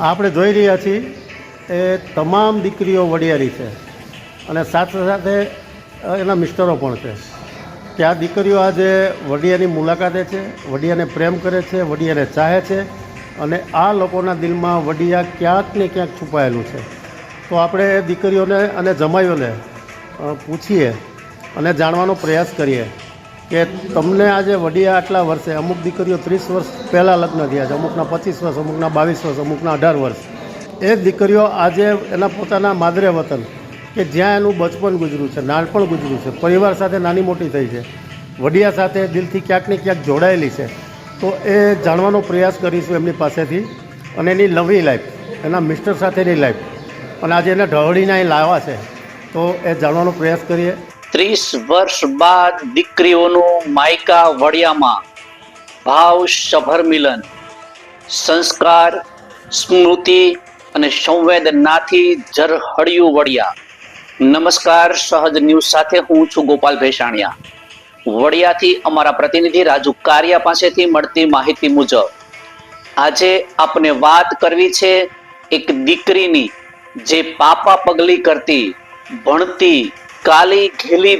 આપણે જોઈ રહ્યા છીએ, એ તમામ દીકરીઓ વડિયારી છે. અને સાથે સાથે એના મિસ્ટરો પણ છે. કે આ દીકરીઓ આજે વડિયાની મુલાકાતે છે, વડિયાને પ્રેમ કરે છે, વડિયાને ચાહે છે, અને આ લોકોના દિલમાં વડિયા ક્યાંક ને ક્યાંક છુપાયેલું છે. તો આપણે દીકરીઓને અને જમાઈઓને પૂછીએ અને જાણવાનો પ્રયાસ કરીએ. કે તમને આજે વડિયા આટલા વર્ષે, અમુક દીકરીઓ ત્રીસ વર્ષ પહેલાં લગ્ન થયા છે, અમુકના પચીસ વર્ષ, અમુકના બાવીસ વર્ષ, અમુકના અઢાર વર્ષ. એ દીકરીઓ આજે એના પોતાના માદરે વતન, કે જ્યાં એનું બચપન ગુજર્યું છે, નાનપણ ગુજર્યું છે, પરિવાર સાથે નાની મોટી થઈ છે, વડિયા સાથે દિલથી ક્યાંક ને ક્યાંક જોડાયેલી છે, તો એ જાણવાનો પ્રયાસ કરીશું એમની પાસેથી, અને એની લવી લાઈફ, એના મિસ્ટર સાથેની લાઈફ. અને આજે એને ઢળીને અહીં લાવવા છે, તો એ જાણવાનો પ્રયાસ કરીએ. ત્રીસ વર્ષ બાદ દીકરીઓનું માયકા વડિયામાં ભાવ સભર મિલન, સંસ્કાર, સ્મૃતિ અને સંવેદનાથી ઝરહળિયું વડિયા નમસ્કાર સહજ ન્યૂઝ સાથે હું છું ગોપાલ ભેસાણિયા. વડિયાથી અમારા પ્રતિનિધિ રાજુ કારિયા પાસેથી મળતી માહિતી મુજબ, આજે આપણે વાત કરવી છે એક દીકરીની જે પાપા પગલી કરતી, ભણતી કાલી ઘેલી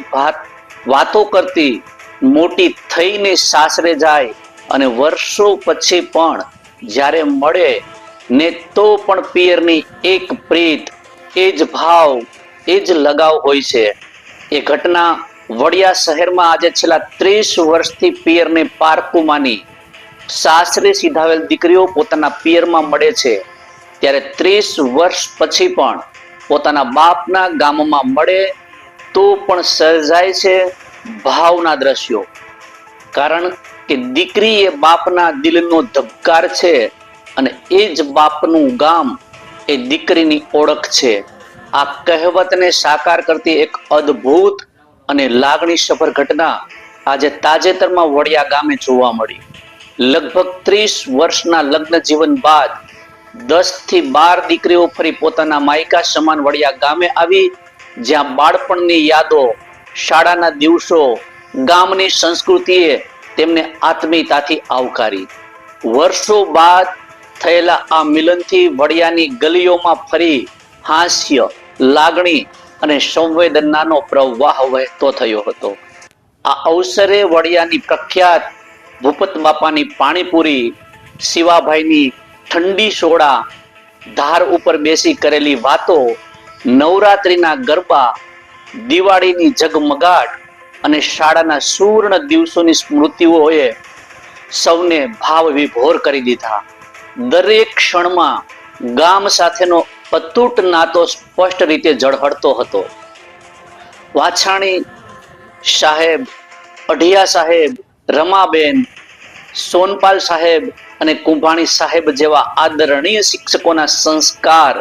વાતો કરતી મોટી થઈને સાસરે જાય અને વર્ષો પછી પણ જ્યારે મળે ને તો પણ પિયરની એક પ્રીત, એ જ ભાવ, એ જ લગાવ હોય છે. એ ઘટના વડિયા શહેરમાં આજે છેલ્લા ત્રીસ વર્ષથી પિયરને પારકું માની સાસરે સીધાવેલ દીકરીઓ પોતાના પિયરમાં મળે છે. ત્યારે ત્રીસ વર્ષ પછી પણ પોતાના બાપના ગામમાં મળે તો પણ સર્જાય છે ભાવના દ્રશ્યો. કારણ કે દીકરી એ બાપના દિલનો ધબકાર છે અને એ જ બાપનું ગામ એ દીકરીની ઓળખ છે. આ કહેવતને સાકાર કરતી એક અદ્ભુત અને લાગણીસભર ઘટના આજે તાજેતરમાં વડિયા ગામે જોવા મળી. લગભગ ત્રીસ વર્ષના લગ્ન જીવન બાદ દસથી બાર દીકરીઓ ફરી પોતાના માયકા સમાન વડિયા ગામે આવી જ્યાં બાળપણની યાદો શાળાના દિવસો, ગામની સંસ્કૃતિએ તેમને આત્મીયતાથી આવકારી. વર્ષો બાદ થયેલા આ મિલનથી વડિયાની ગલીઓમાં ફરી હાસ્ય, લાગણી અને સંવેદનાનો પ્રવાહ વહેતો થયો હતો. આ અવસરે વડિયાની પ્રખ્યાત ભૂપત બાપાની પાણીપુરી, શિવાભાઈની ઠંડી સોડા, ધાર ઉપર બેસી કરેલી વાતો નવરાત્રિના ગરબા, દિવાળીની ઝગમગાટ અને શાળાના સુવર્ણ દિવસોની સ્મૃતિઓએ સૌને ભાવ વિભોર કરી દીધા. દરેક ક્ષણમાં ગામ સાથેનો અતૂટ નાતો સ્પષ્ટ રીતે ઝળહળતો હતો. વાછાણી સાહેબ, અઢિયા સાહેબ, રમાબેન, સોનપાલ સાહેબ અને કુંભાણી સાહેબ જેવા આદરણીય શિક્ષકોના સંસ્કાર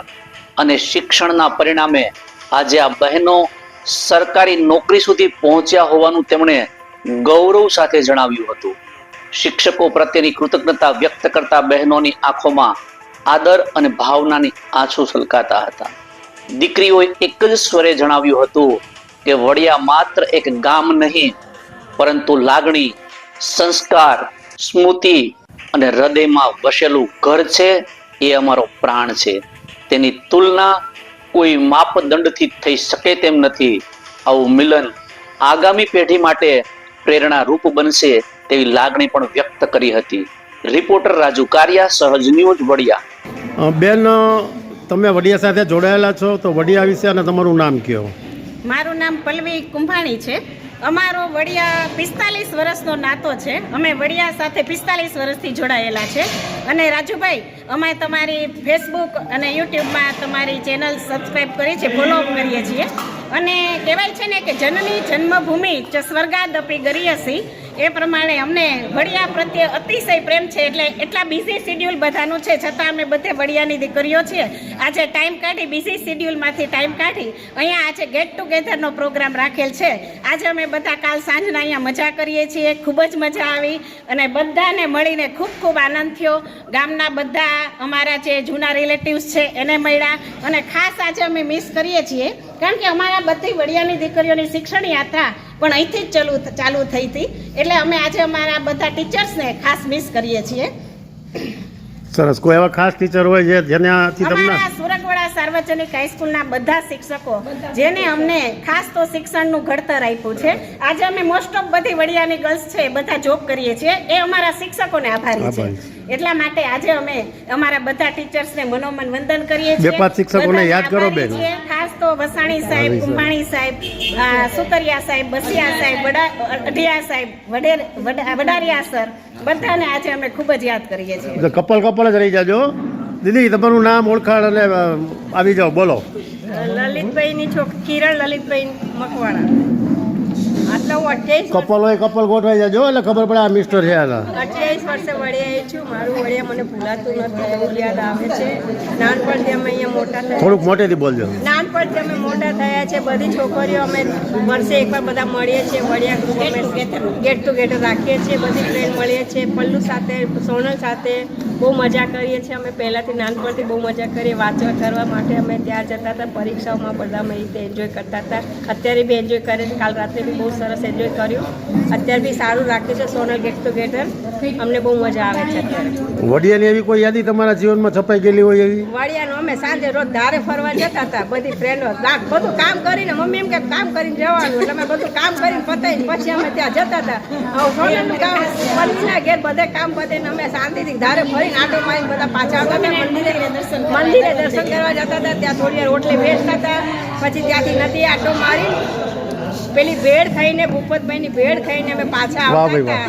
અને શિક્ષણના પરિણામે આજે આ બહેનો સરકારી નોકરી સુધી પહોંચ્યા હોવાનું તેમણે ગૌરવ સાથે જણાવ્યું હતું. શિક્ષકો પ્રત્યેની કૃતજ્ઞતા વ્યક્ત કરતા બહેનોની આંખોમાં આદર અને ભાવનાની આંસુ છલકાતા હતા. દીકરીઓએ એક જ સ્વરે જણાવ્યું હતું કે વડિયા માત્ર એક ગામ નહીં, પરંતુ લાગણી, સંસ્કાર, સ્મૃતિ અને હૃદયમાં વસેલું ઘર છે, એ અમારો પ્રાણ છે. તેની તુલના કોઈ માપદંડથી થઈ શકે તેમ નથી. આવું મિલન આગામી પેઢી માટે પ્રેરણા રૂપ બનશે તેવી લાગણી પણ વ્યક્ત કરી હતી. રિપોર્ટર રાજુ કારિયા સહજ ન્યૂઝ વડિયા. બેન તમે વડિયા સાથે જોડાયેલા છો તો વડિયા વિશે અને તમારું નામ કહો મારું નામ પલ્લવી કુંભાણી છે. અમારો વડિયા પિસ્તાલીસ વર્ષનો નાતો છે. અમે વડિયા સાથે પિસ્તાલીસ વર્ષથી જોડાયેલા છે. અને રાજુભાઈ, અમે તમારી ફેસબુક અને યુટ્યુબમાં તમારી ચેનલ સબસ્ક્રાઈબ કરી છે ફોલો કરીએ છીએ. અને કહેવાય છે ને કે જનની જન્મભૂમિ ચ સ્વર્ગાદપી ગરિયસી. એ પ્રમાણે અમને વડિયા પ્રત્યે અતિશય પ્રેમ છે એટલે એટલા બિઝી શિડ્યુલ બધાનું છે. છતાં અમે બધે વડિયાની દીકરીઓ છીએ. આજે ટાઈમ કાઢી બિઝી શિડ્યુલમાંથી ટાઈમ કાઢી, અહીંયા આજે ગેટ ટુગેધરનો પ્રોગ્રામ રાખેલ છે. આજે અમે બધા કાલ સાંજના અહીંયા મજા કરીએ છીએ. ખૂબ જ મજા આવી અને બધાને મળીને ખૂબ ખૂબ આનંદ થયો. ગામના બધા અમારા જે જૂના રિલેટિવ્સ છે એને મળ્યા અને ખાસ આજે અમે મિસ કરીએ છીએ. કારણ કે અમારા બધી વડિયાની દીકરીઓની શિક્ષણ યાત્રા પણ અહીંથી જ ચાલુ ચાલુ થઈ હતી. એટલે અમે આજે અમારા બધા ટીચર્સને ખાસ મિસ કરીએ છીએ. સરસ. કોઈ એવા ખાસ ટીચર હોય જે જેનાથી તમને સુરગવાડા સાર્વજનિક હાઈસ્કૂલના બધા શિક્ષકો જેને અમને ખાસ તો શિક્ષણનું ઘડતર આપ્યું છે. આજે અમે મોસ્ટ ઓફ બધી વડિયાની ગર્લ્સ છે બધા જોબ કરીએ છીએ. એ અમારા શિક્ષકોને આભારી છે. એટલા માટે આજે અમે અમારા બધા ટીચર્સને મનોમન વંદન કરીએ બે પાંચ શિક્ષકોને યાદ કરો બેન. ખાસ તો વસાણી સાહેબ. કુંભાણી સાહેબ આ, સુતરિયા સાહેબ બસિયા સાહેબ અઢિયા સાહેબ વડેર વડારિયા સર બધાને આજે અમે ખૂબ જ યાદ કરીએ છીએ. કપલ કપલ જ રહી જાજો. દીદી તમારું નામ ઓળખાણ અને આવી જાઓ બોલો. લલિતભાઈની છોકરી કિરણ લલિતભાઈ મકવાણા. કપલ હોય કપલ ગોઠવાઈ જાજો એટલે ખબર પડે આ મિસ્ટર છે આના. અઠ્યાવીસ વર્ષે છું. મારું વડિયા મને ભૂલાતું નથી એવું યાદ આવે છે. નાનપણથી અમે અહીંયા મોટા થયા. થોડુંક મોટેથી બોલજો. નાનપણથી અમે મોટા થયા છે. બધી છોકરીઓ અમે વર્ષે એકવાર બધા મળીએ છીએ. વડિયા ગ્રુપ અમે ગેટ રાખીએ છીએ. બધી ફ્રેન્ડ મળીએ છીએ. પલ્લુ સાથે સોનલ સાથે બહુ મજા કરીએ છીએ. અમે પહેલાંથી નાનપણથી બહુ મજા કરીએ. વાંચવા કરવા માટે અમે ત્યાં જતા હતા. પરીક્ષાઓમાં બધા અમે રીતે એન્જોય કરતા હતા. અત્યારે બી એન્જોય કરે છે. કાલ રાત્રે બી બહુ સરસ એન્જોય કર્યું. અત્યારે બી સારું રાખ્યું છે સોનલ ગેટ ટુગેધર અમને બહુ મજા આવે છે અત્યારે. વડિયાની એવી કોઈ યાદી તમારા જીવનમાં છપાઈ ગયેલી હોય એવી? વાડિયાનો અમે સાંજે રોજ ધારે ફરવા જતા હતા. બધી ફ્રેન્ડો બધું કામ કરીને મમ્મી એમ કે કામ કરીને જવાનું. એટલે અમે બધું કામ કરીને પતાવીને પછી અમે ત્યાં જતા હતા. સોનલનું કામ પલ્લીના ઘેર બધે કામ પતાવીને અમે શાંતિથી ધારે ફરીને આટો મારીને બધા પાછા આવતા હતા મંદિરે મંદિરે દર્શન કરવા જતા હતા ત્યાં થોડી વાર રોટલી વેચતા હતા પછી ત્યાંથી નદી આટો મારી પેલી ભેળ થઈને ભૂપતભાઈની ભેળ થઈને અમે પાછા આવતા હતા.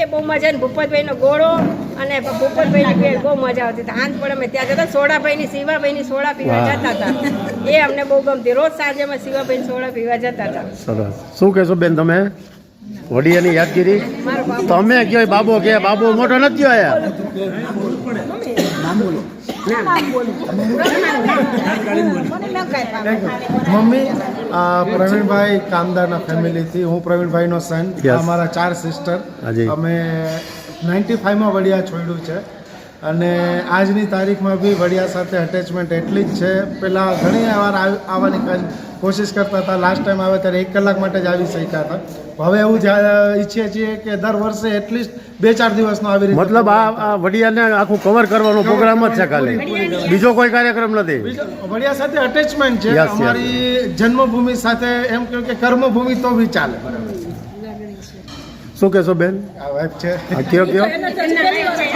એ બહુ મજા ને ભૂપતભાઈનો ગોળો અને ભૂપતભાઈની ભેળ બહુ મજા આવતી હતી. આંત પણ અમે ત્યાં જતા સોડાભાઈની શિવાભાઈની સોડા પીવા જતા હતા. એ અમને બહુ ગમતી. રોજ સાંજે અમે શિવાભાઈની સોડા પીવા જતા હતા. સરસ. શું કહેશો બેન તમે? વડિયાની યાદગીરી તમે કયો બાબો કે બાબો મોટો નથી આયા મમ્મી પ્રવીણભાઈ કામદારના ફેમિલીથી હું પ્રવીણભાઈનો સન. અમારા ચાર સિસ્ટર. અમે નાઇન્ટી ફાઇવમાં વડિયા છોડ્યું છે અને આજની તારીખમાં બી વડિયા સાથે અટેચમેન્ટ એટલી જ છે. પહેલાં ઘણી વાર આવવાની કોશિશ કરતા હતા. લાસ્ટ ટાઈમ આવે ત્યારે એક કલાક માટે જ આવી શક્યા હતા. હવે એવું જ ઈચ્છીએ છીએ કે દર વર્ષે એટલીસ્ટ બે ચાર દિવસનો આવી રીતે મતલબ આ આ વડિયાને આખું કવર કરવાનો પ્રોગ્રામ જ છે ખાલી. બીજો કોઈ કાર્યક્રમ નથી. બીજો વડિયા સાથે અટેચમેન્ટ છે. અમારી જન્મભૂમિ સાથે એમ કહ્યું કે કર્મભૂમિ તો બી ચાલે. શું કહેશો બેન? આ છે. આ કયો કયો?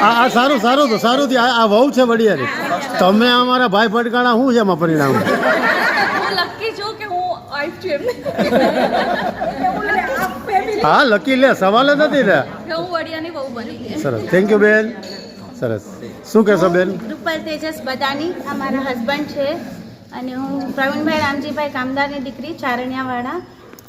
આ આ સારું સારું તો સારું થયું. આ વહુ છે વડિયારી. તમે અમારા ભાઈ ફટકાણા શું છે એમાં પરિણામ? હું લકી છું કે હું વાઈફ છું એમને. હા લકી લે સવાલ જ નથી ગઈ. સરસ. થેન્ક યુ બેન. સરસ. શું કહેશો બેન? રૂપલ તેજસ બદાની અમારા મારા હસબન્ડ છે. અને હું પ્રવીણભાઈ રામજીભાઈ કામદારની દીકરી ચારણિયાવાળા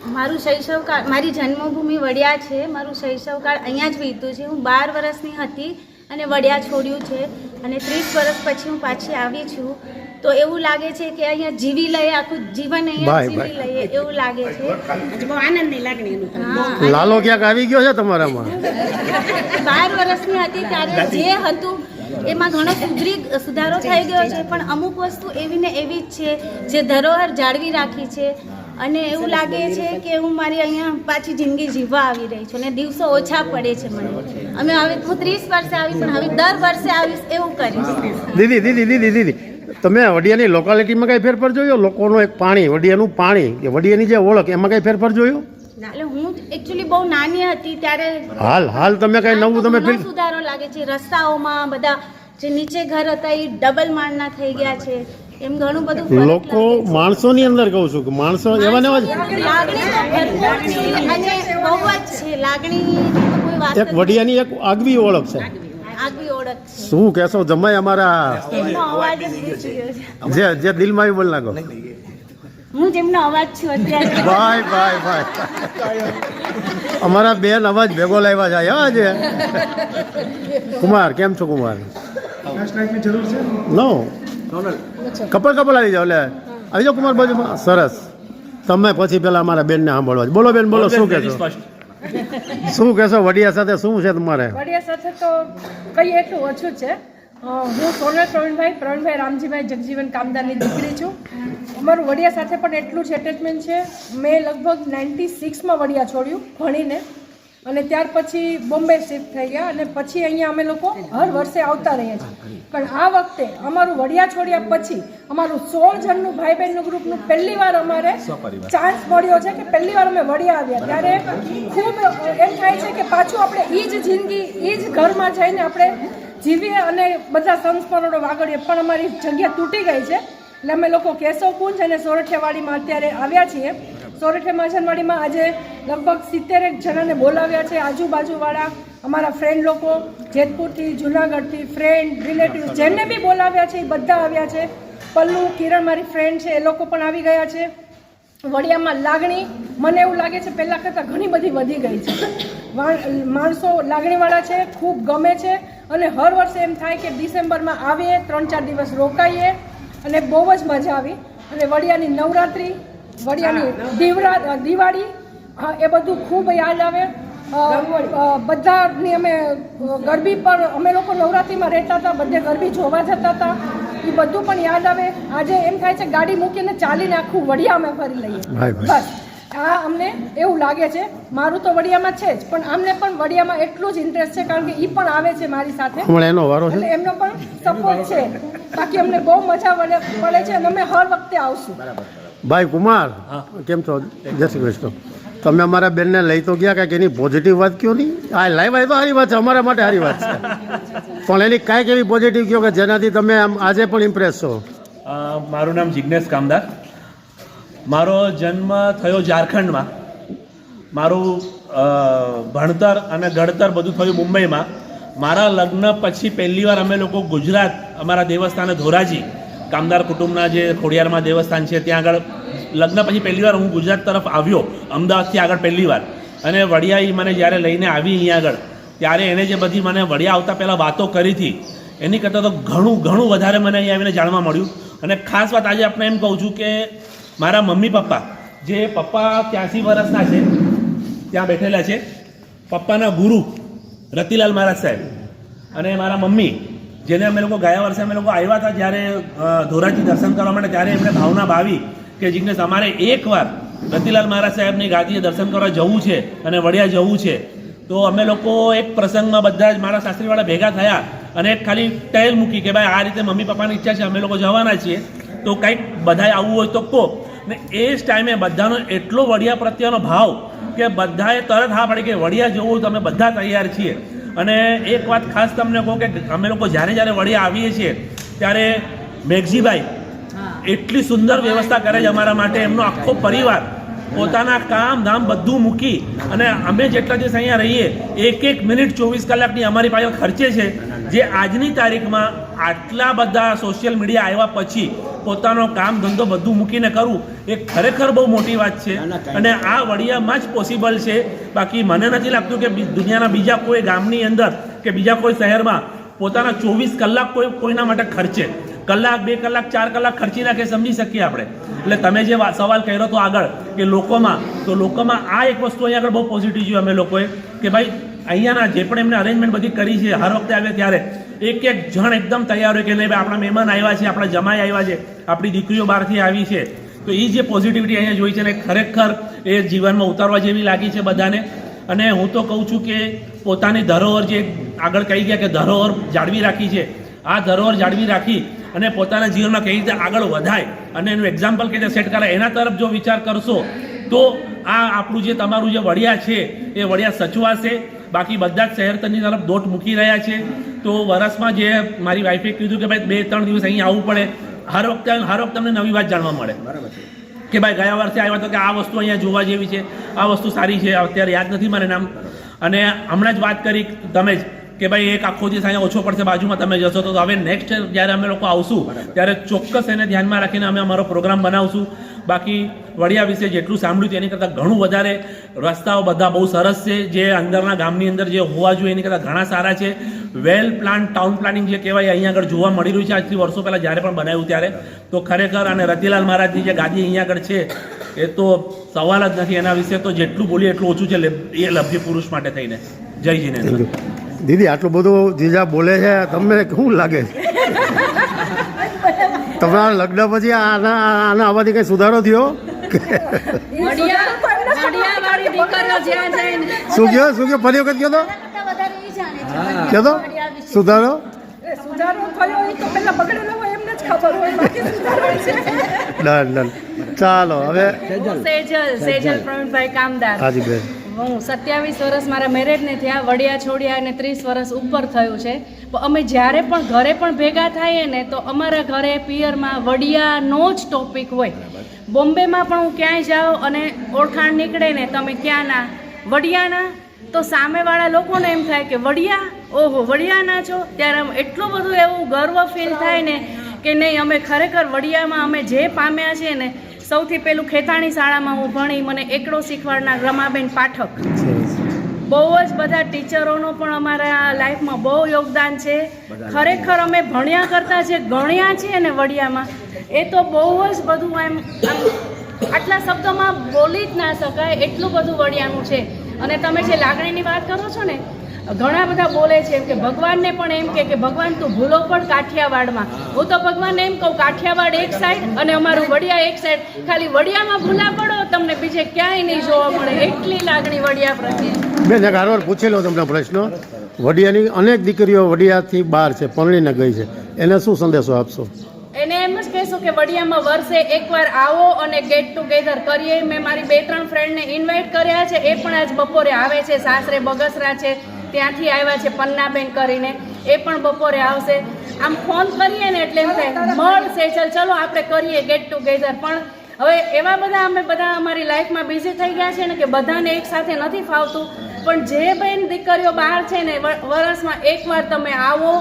મારું શૈશવકાળ મારી જન્મભૂમિ વડિયા છે. મારું શૈશવકાળ અહીંયા જ વીત્યું છે. હું બાર વર્ષની હતી અને વડિયા છોડ્યું છે અને ત્રીસ વર્ષ પછી હું પાછી આવી છું. તો એવું લાગે છે કે અહીંયા જીવી લઈએ આખું જીવન અહીંયા જીવી લઈએ એવું લાગે છે. બહુ આનંદની લાગણી લાલો ક્યાંક આવી ગયો છે તમારામાં? બાર વર્ષની હતી ત્યારે જે હતું એમાં ઘણો સુધરી સુધારો થઈ ગયો છે. પણ અમુક વસ્તુ એવી ને એવી જ છે જે ધરોહર જાળવી રાખી છે. અને એવું લાગે છે કે હું મારી અહીંયા પાછી જિંદગી જીવવા આવી રહી છું અને દિવસો ઓછા પડે છે મને. અમે હવે હું ત્રીસ વર્ષે આવી પણ હવે દર વર્ષે આવીશ એવું કરીશ. દીદી દીદી દીદી દીદી. તમે વડિયાની લોકાલિટીમાં કઈ ફેરફાર જોયો? લોકોનો એક પાણી વડિયાનું પાણી કે વડિયાની જે ઓળખ એમાં કઈ ફેરફાર જોયો? એટલે હું એકચ્યુઅલી બહુ નાની હતી ત્યારે હાલ હાલ તમે કઈ નવું તમે સુધારો લાગે છે. રસ્તાઓમાં બધા જે નીચે ઘર હતા એ ડબલ માળના થઈ ગયા છે. એમ ઘણું બધું લોકો. માણસોની અંદર કહું છું કે માણસો એવા ને એવા જ લાગણી તો ભરપૂર છે અને બહુ જ છે. લાગણી તો કોઈ વાત એક વડિયાની એક આગવી ઓળખ છે. આગવી ઓળખ છે. શું કહેશો જમાય અમારા જ જે દિલમાં બોલ નાખો. હું જેમનો અવાજ છું અત્યારે. ભાઈ ભાઈ ભાઈ. અમારા બેન અવાજ ભેગો લાવ્યા છે. હા જે કુમાર કેમ છો કુમાર? ફર્સ્ટ લાઈફની જરૂર છે? નો કપલ કપલ આવી જાઓ લે. આવી જાઓ કુમાર બાજુમાં. સરસ. તમે પછી પેલા અમારા બેનને સાંભળવા. બોલો બેન બોલો શું કહેશો? શું કહેશો? વડિયા સાથે શું છે તમારે? વડિયા સાથે તો કઈ એટલું ઓછું છે. હું સોનલ પ્રવીણભાઈ પ્રવીણભાઈ રામજીભાઈ જગજીવન કામદારની દીકરી છું. અમારું વડિયા સાથે પણ એટલું જ એટેચમેન્ટ છે. મેં લગભગ નાઇન્ટી સિક્સમાં વડિયા છોડ્યું ભણીને. અને ત્યાર પછી બોમ્બે શિફ્ટ થઈ ગયા અને પછી અહીંયા અમે લોકો હર વર્ષે આવતા રહીએ છીએ. પણ આ વખતે અમારું વડિયા છોડ્યા પછી અમારું સોળ જણનું ભાઈ બહેનનું ગ્રુપનું પહેલી વાર અમારે ચાન્સ મળ્યો છે કે પહેલી વાર અમે વડિયા આવ્યા. ત્યારે ખૂબ એમ થાય છે કે પાછું આપણે એ જ જિંદગી એ જ ઘરમાં જઈને આપણે જીવીએ અને બધા સંસ્મરણો વાગડીએ. પણ અમારી જગ્યા તૂટી ગઈ છે. એટલે અમે લોકો કેશવ કુંજ અને સોરઠિયાવાડીમાં અત્યારે આવ્યા છીએ. સોરઠિયા માછનવાડીમાં આજે લગભગ સિત્તેરેક જણાને બોલાવ્યા છે. આજુબાજુવાળા અમારા ફ્રેન્ડ લોકો, જેતપુરથી, જુનાગઢથી ફ્રેન્ડ રિલેટિવ જેમને બી બોલાવ્યા છે, એ બધા આવ્યા છે. પલ્લુ, કિરણ મારી ફ્રેન્ડ છે, એ લોકો પણ આવી ગયા છે. વડિયામાં લાગણી, મને એવું લાગે છે પહેલાં કરતાં ઘણી બધી વધી ગઈ છે. માણસો લાગણીવાળા છે, ખૂબ ગમે છે અને હર વર્ષે એમ થાય કે ડિસેમ્બરમાં આવીએ, ત્રણ ચાર દિવસ રોકાઈએ અને બહુ જ મજા આવી. અને વડિયાની નવરાત્રિ વડિયાની દીવડા દિવાળી એ બધું ખૂબ યાદ આવે. બધાની અમે ગરબી પર અમે લોકો નવરાત્રિમાં રહેતા હતા બધે ગરબી જોવા જતા હતા. એ બધું પણ યાદ આવે. આજે એમ થાય છે ગાડી મૂકીને ચાલીને આખું વડિયા અમે ફરી લઈએ. બસ. આ અમને એવું લાગે છે મારું તો વડિયામાં છે જ પણ અમને પણ વડિયામાં એટલું જ ઇન્ટરેસ્ટ છે કારણ કે એ પણ આવે છે મારી સાથે. એનો વારો છે? એમનો પણ સપોર્ટ છે. બાકી અમને બહુ મજા પડે છે અને અમે હર વખતે આવશું. ભાઈ કુમાર કેમ છો? જય શ્રી કૃષ્ણ. તમે અમારા બેનને લઈ તો ગયા કાંઈક એની પોઝિટિવ વાત કયો નહીં? આ લાઈવ આવી તો સારી વાત છે અમારા માટે સારી વાત છે. પણ એની કાંઈક એવી પોઝિટિવ કયો કે જેનાથી તમે આમ આજે પણ ઇમ્પ્રેસ છો? મારું નામ જિજ્ઞેશ કામદાર. મારો જન્મ થયો ઝારખંડમાં. મારું ભણતર અને ગળતર બધું થયું મુંબઈમાં. મારા લગ્ન પછી પહેલી વાર અમે લોકો ગુજરાત અમારા દેવસ્થાને ધોરાજી કામદાર કુટુંબના જે ખોડિયારમાં દેવસ્થાન છે, ત્યાં આગળ લગ્ન પછી પહેલીવાર હું ગુજરાત તરફ આવ્યો, અમદાવાદથી આગળ પહેલીવાર અને વડિયાઈ મને જ્યારે લઈને આવી અહીંયા આગળ, ત્યારે એને જે બધી મને વડિયા આવતા પહેલાં વાતો કરી હતી, એની કરતાં તો ઘણું ઘણું વધારે મને અહીંયા આવીને જાણવા મળ્યું. અને ખાસ વાત આજે આપણે એમ કહું છું કે મારા મમ્મી પપ્પા, જે પપ્પા ત્યાંસી વર્ષના છે, ત્યાં બેઠેલા છે, પપ્પાના ગુરુ રતિલાલ મહારાજ સાહેબ. અને મારા મમ્મી જેને અમે લોકો ગયા વર્ષે અમે લોકો આવ્યા હતા જ્યારે ધોરાજી દર્શન કરવા માટે, ત્યારે એમને ભાવના ભાવી કે જિજ્ઞેશ અમારે એકવાર રતિલાલ મહારાજ સાહેબની ગાદીએ દર્શન કરવા જવું છે અને વડિયા જવું છે. તો અમે લોકો એક પ્રસંગમાં બધા જ મારા શાસ્ત્રીવાળા ભેગા થયા અને એક ખાલી ટેલ મૂકી કે ભાઈ આ રીતે મમ્મી પપ્પાની ઈચ્છા છે, અમે લોકો જવાના છીએ. તો કંઈક બધાએ આવવું હોય તો કહો. ને એ જ ટાઈમે બધાનો એટલો વડિયા પ્રત્યેનો ભાવ કે બધાએ તરત હા પાડી કે વડિયા જવું તો અમે બધા તૈયાર છીએ. અને એક વાત ખાસ તમને કહું કે અમે લોકો જ્યારે જ્યારે વળી આવીએ છીએ ત્યારે મેઘજીભાઈ એટલી સુંદર વ્યવસ્થા કરે છે અમારા માટે એમનો આખો પરિવાર. પોતાના કામ ધામ બધું મૂકી અને અમે જેટલા દિવસ અહીંયા રહીએ એક એક મિનિટ ચોવીસ કલાકની અમારી પાસે ખર્ચે છે. જે આજની તારીખમાં આટલા બધા સોશિયલ મીડિયા આવ્યા પછી પોતાનો કામ ધંધો બધું મૂકીને કરવું એ ખરેખર બહુ મોટી વાત છે. અને આ વડિયામાં જ પોસિબલ છે. બાકી મને નથી લાગતું કે દુનિયાના બીજા કોઈ ગામની અંદર કે બીજા કોઈ શહેરમાં પોતાના ચોવીસ કલાક કોઈ કોઈના માટે ખર્ચે. કલાક, બે કલાક, ચાર કલાક ખર્ચી નાખે સમજી શકીએ આપણે. એટલે તમે જે સવાલ કર્યો હતો આગળ કે લોકોમાં, તો લોકોમાં આ એક વસ્તુ અહીંયા આગળ બહુ પોઝિટિવ જોયું અમે લોકોએ કે ભાઈ, અહીંયાના જે પણ એમને અરેન્જમેન્ટ બધી કરી છે, હર વખતે આવે ત્યારે એક એક જણ એકદમ તૈયાર હોય કે નહીં, ભાઈ, આપણા મહેમાન આવ્યા છે, આપણા જમાઈ આવ્યા છે, આપણી દીકરીઓ બહારથી આવી છે. તો એ જે પોઝિટિવિટી અહીંયા જોઈ છે ને ખરેખર એ જીવનમાં ઉતારવા જેવી લાગી છે બધાને. અને હું તો કહું છું કે પોતાની ધરોહર જે આગળ કહી ગયા કે ધરોહર જાળવી રાખી છે. આ ધરોહર જાળવી રાખી અને પોતાના જીવનમાં કઈ રીતે આગળ વધાય અને એનું એક્ઝામ્પલ કઈ રીતે સેટ કરાય એના તરફ જો વિચાર કરશો તો આ આપણું જે તમારું જે વડિયા છે એ વડિયા સચવાશે બાકી બધા જ શહેરની તરફ દોટ મૂકી રહ્યા છે. તો વરસમાં જે મારી વાઈફે કીધું કે ભાઈ બે ત્રણ દિવસ અહીં આવવું પડે. હર વખતે હર વખતે તમને નવી વાત જાણવા મળે. બરાબર કે ભાઈ ગયા વર્ષે આવ્યા તો કે આ વસ્તુ અહીંયા જોવા જેવી છે આ વસ્તુ સારી છે અત્યારે યાદ નથી મને નામ. અને હમણાં જ વાત કરી તમે જ કે ભાઈ એક આખો દિવસ અહીંયા ઓછો પડશે બાજુમાં તમે જશો તો હવે નેક્સ્ટ જ્યારે અમે લોકો આવશું ત્યારે ચોક્કસ એને ધ્યાનમાં રાખીને અમે અમારો પ્રોગ્રામ બનાવશું. બાકી વડિયા વિશે જેટલું સાંભળ્યું છે એની કરતાં ઘણું વધારે રસ્તાઓ બધા બહુ સરસ છે. જે અંદરના ગામની અંદર જે હોવા જોઈએ એની કરતાં ઘણા સારા છે. વેલ પ્લાન ટાઉન પ્લાનિંગ જે કહેવાય અહીંયા આગળ જોવા મળી રહ્યું છે. આજથી વર્ષો પહેલાં જ્યારે પણ બનાવ્યું ત્યારે. તો ખરેખર અને રતિલાલ મહારાજની જે ગાદી અહીંયા આગળ છે એ તો સવાલ જ નથી. એના વિશે તો જેટલું બોલીએ એટલું ઓછું છે એ લભ્ય પુરુષ માટે થઈને. જય જીનેન્દ્ર. દીદી આટલું બધું જીજા બોલે છે તમને શું લાગે? છે તમારા લગ્ન પછી આના આના આવાથી કંઈ સુધારો થયો? શું કયો શું કયો ફરી વખત કહો તો? કહો તો? સુધારો? એ સુધારો થયો એ તો પેલા બગડેલો હોય એમને જ ખબર હોય બાકી સુધારો છે. Done done. ચાલો હવે સેજલ સેજલ પ્રવીણભાઈ કામદાર. હાજી બેન. હું સત્યાવીસ વર્ષ મારા મેરેજને થયા વડિયા છોડ્યા અને ત્રીસ વર્ષ ઉપર થયું છે. અમે જ્યારે પણ ઘરે પણ ભેગા થઈએ ને તો અમારા ઘરે પિયરમાં વડિયાનો જ ટોપિક હોય. બોમ્બેમાં પણ હું ક્યાંય જાઉં અને ઓળખાણ નીકળે ને તમે ક્યાંના? વડિયાના? તો સામેવાળા લોકોને એમ થાય કે વડિયા? ઓહો વડિયાના છો? ત્યારે આમ એટલું બધું એવું ગર્વ ફીલ થાય ને કે નહીં અમે ખરેખર વડિયામાં અમે જે પામ્યા છીએ ને સૌથી પહેલું ખેતાણી શાળામાં હું ભણી મને એકડો શીખવાડનાર રમાબેન પાઠક. બહુ જ બધા ટીચરોનો પણ અમારા લાઈફમાં બહુ યોગદાન છે. ખરેખર અમે ભણ્યા કરતાં જે ગણ્યા છીએ ને વડિયામાં એ તો બહુ જ બધું એમ આટલા શબ્દોમાં બોલી જ ના શકાય એટલું બધું વડિયાનું છે. અને તમે જે લાગણીની વાત કરો છો ને ઘણા બધા બોલે છે એમ કે ભગવાનને પણ એમ કે કે ભગવાન તું ભૂલો પણ કાઠિયાવાડમાં. હું તો ભગવાનને એમ કહું કાઠિયાવાડ એક સાઈડ અને અમારું વડિયા એક સાઈડ ખાલી વડિયામાં ભૂલા પડો તમને બીજે ક્યાંય નહીં જોવા મળે. એટલી લાગણી વડિયા પ્રત્યે. બેન ઘરવાર પૂછેલો તમને પ્રશ્ન. વડિયાની અનેક દીકરીઓ વડિયાથી બહાર છે પરણીને ગઈ છે. એને શું સંદેશો આપશો? એને એમ જ કહેશું કે વડિયામાં વર્ષે એકવાર આવો અને ગેટ ટુગેધર કરીએ. મેં મારી બે ત્રણ ફ્રેન્ડને ઇન્વાઇટ કર્યા છે. એ પણ આજ બપોરે આવે છે સાસરે બગસરા છે. ત્યાંથી આવ્યા છે પન્નાબેન કરીને. એ પણ બપોરે આવશે. આમ ફોન કરીએ ને એટલે એમ થાય મળશે ચાલ. ચલો આપણે કરીએ ગેટ ટુગેધર પણ હવે એવા બધા અમે બધા અમારી લાઈફમાં બિઝી થઈ ગયા છે ને કે બધાને એક સાથે નથી ફાવતું. પણ જે બેન દીકરીઓ બહાર છે ને વર્ષમાં વરસમાં એકવાર તમે આવો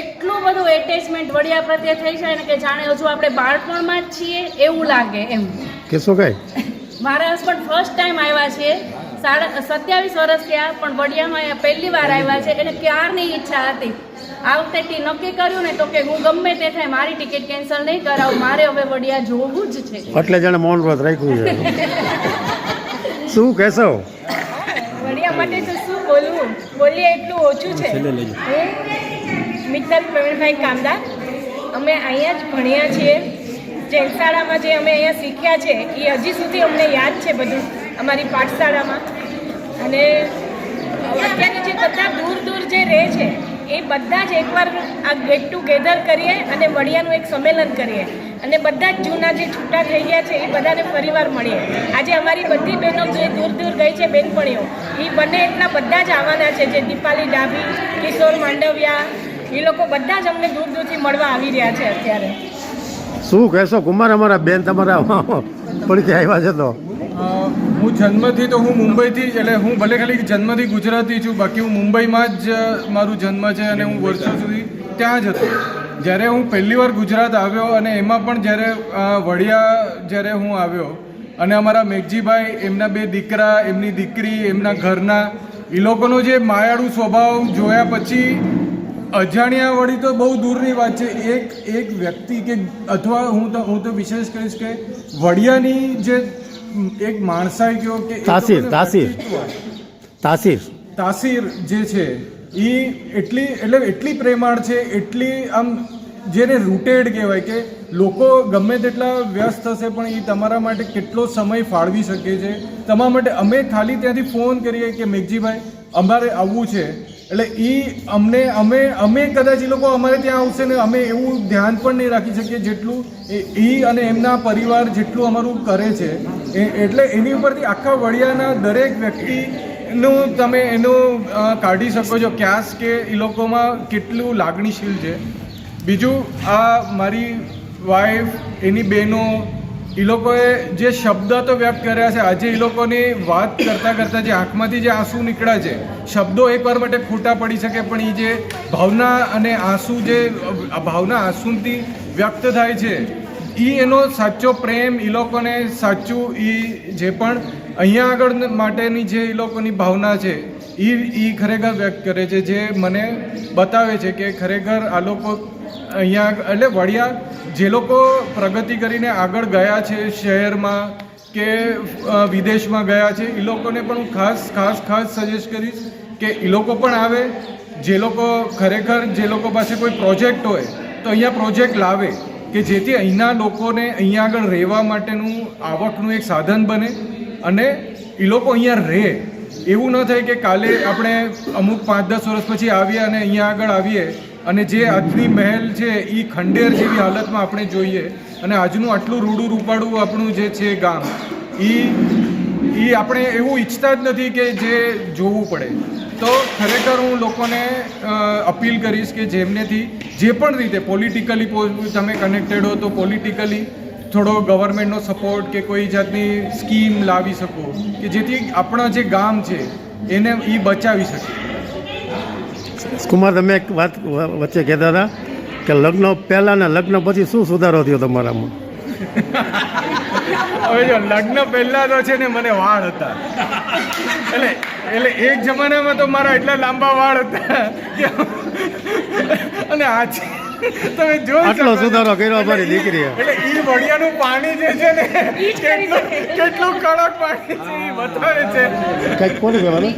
એટલું બધું એટેચમેન્ટ વડિયા પ્રત્યે થઈ જાય ને કે જાણે હજુ આપણે બાળપણમાં જ છીએ એવું લાગે એમ. કેશો કઈ મારા હસબન્ડ ફર્સ્ટ ટાઈમ આવ્યા છે. સાડા સત્યાવીસ વર્ષ થયા પણ વડિયામાં અહીંયા પહેલી વાર આવ્યા છે. એને ક્યારની ઈચ્છા હતી? આ વખતે ટી નક્કી કર્યું ને તો કે હું ગમે તે થાય મારી ટિકિટ કેન્સલ નહીં કરાવું. મારે હવે વડિયા જોવું જ છે. એટલે જાણે મૌન વ્રત રાખ્યું છે. શું કહેશો? વડિયા માટે તો શું બોલવું? બોલીએ એટલું ઓછું છે. હું મિત્તલ પ્રવીણભાઈ કામદાર. અમે અહીંયા જ ભણ્યા છીએ. જેલસાડામાં શાળામાં જે અમે અહીંયા શીખ્યા છે એ હજી સુધી અમને યાદ છે બધું. અમારી પાઠશાળામાં. અને અત્યારે જે બધા દૂર દૂર જે રહે છે, એ બધા જ એકવાર આ ગેટ ટુગેધર કરીએ અને વડિયાનું એક સંમેલન કરીએ. અને બધા જ જૂના જે છૂટા થઈ ગયા છે, એ બધાને ફરીવાર મળીએ. આજે અમારી બધી બહેનો જે દૂર દૂર ગઈ છે બેનપણીઓ, એ બંને એટલા બધા જ આવવાના છે, જે દીપાલી ડાભી, કિશોર માંડવિયા, એ લોકો બધા જ અમને દૂર દૂરથી મળવા આવી રહ્યા છે અત્યારે. શું કહેશો? કુમાર અમારા બેન તમારા પડખે આવ્યા છે તો. હું જન્મથી તો હું મુંબઈથી જ- એટલે હું ભલે ખાલી જન્મથી ગુજરાતી છું બાકી હું મુંબઈમાં જ મારું જન્મ છે અને હું વર્ષો સુધી ત્યાં જ હતો. જ્યારે હું પહેલી વાર ગુજરાત આવ્યો અને એમાં પણ જ્યારે વડિયા જ્યારે હું આવ્યો અને અમારા મેઘજીભાઈ એમના બે દીકરા એમની દીકરી એમના ઘરના એ લોકોનો જે માયાળુ સ્વભાવ જોયા પછી અજાણ્યા વળી તો બહુ દૂરની વાત છે. એક એક વ્યક્તિ કે અથવા હું તો હું તો વિશેષ કહીશ કે વડિયાની જે એક માણસાઈ કે તાસીર, તાસીર. તાસીર. તાસીર જે છે એ એટલી એટલે એટલી પ્રેમાળ છે એટલી આમ જેને રૂટેડ કહેવાય કે લોકો ગમે તેટલા વ્યસ્ત થશે પણ એ તમારા માટે કેટલો સમય ફાળવી શકે છે. તમારા માટે અમે ખાલી ત્યાંથી ફોન કરીએ કે મેઘજીભાઈ અમારે આવવું છે. એટલે એ અમને, અમે અમે કદાચ એ લોકો અમારે ત્યાં આવશે ને અમે એવું ધ્યાન પણ નહીં રાખી શકીએ જેટલું એ અને એમના પરિવાર જેટલું અમારું કરે છે. એટલે એની ઉપરથી આખા વડિયાના દરેક વ્યક્તિ નું તમે એનું કાઢી શકો છો ક્યાસ કે એ લોકોમાં કેટલું લાગણીશીલ છે. બીજું, આ મારી વાઈફ એની બહેનો એ લોકોએ જે શબ્દ તો વ્યક્ત કર્યા છે, આજે એ લોકોની વાત કરતાં કરતાં જે આંખમાંથી જે આંસુ નીકળ્યા છે, શબ્દો એકવાર માટે ખોટા પડી શકે, પણ એ જે ભાવના અને આંસુ જે ભાવના આંસુથી વ્યક્ત થાય છે એ એનો સાચો પ્રેમ એ લોકોને સાચું એ જે પણ અહીંયા આગળ માટેની જે એ લોકોની ભાવના છે એ એ ખરેખર વ્યક્ત કરે છે, જે મને બતાવે છે કે ખરેખર આ લોકો અહીંયા, એટલે વડિયા, જે લોકો પ્રગતિ કરીને આગળ ગયા છે શહેરમાં કે વિદેશમાં ગયા છે એ લોકોને પણ હું ખાસ ખાસ ખાસ સજેસ્ટ કરીશ કે એ લોકો પણ આવે. જે લોકો ખરેખર, જે લોકો પાસે કોઈ પ્રોજેક્ટ હોય, તો અહીંયા પ્રોજેક્ટ લાવે કે જેથી અહીંના લોકોને અહીંયા આગળ રહેવા માટેનું આવકનું એક સાધન બને અને એ લોકો અહીંયા રહે. એવું ન થાય કે કાલે આપણે અમુક પાંચ દસ વર્ષ પછી આવીએ અને અહીંયા આગળ આવીએ અને જે આજની મહેલ છે એ ખંડેર જેવી હાલતમાં આપણે જોઈએ અને આજનું આટલું રૂડું રૂપાડું આપણું જે છે ગામ એ એ આપણે એવું ઈચ્છતા જ નથી કે જે જોવું પડે. તો ખરેખર હું લોકોને અપીલ કરીશ કે જેમનેથી જે પણ રીતે પોલિટિકલી તમે કનેક્ટેડ હો તો પોલિટિકલી થોડો ગવર્મેન્ટનો સપોર્ટ કે કોઈ જાતની સ્કીમ લાવી શકો કે જેથી આપણા જે ગામ છે, એને એ બચાવી શકે. કુમાર તમે એક વાત વચ્ચે કહેતા હતા કે લગ્ન પહેલાં ને લગ્ન પછી શું સુધારો થયો તમારામાં? હવે જો લગ્ન પહેલા તો છે ને મને વાળ હતા. એટલે એટલે એક જમાનામાં તો મારા એટલા લાંબા વાળ હતા અને આજે તમે જો આટલો સુધારો કર્યો અમારી દીકરી એટલે ઈ વડિયાનું પાણી જે છે ને કેટલું કેટલું કડક પાણી છે એ બતાવે છે. કંઈક કોને કહેવાનું?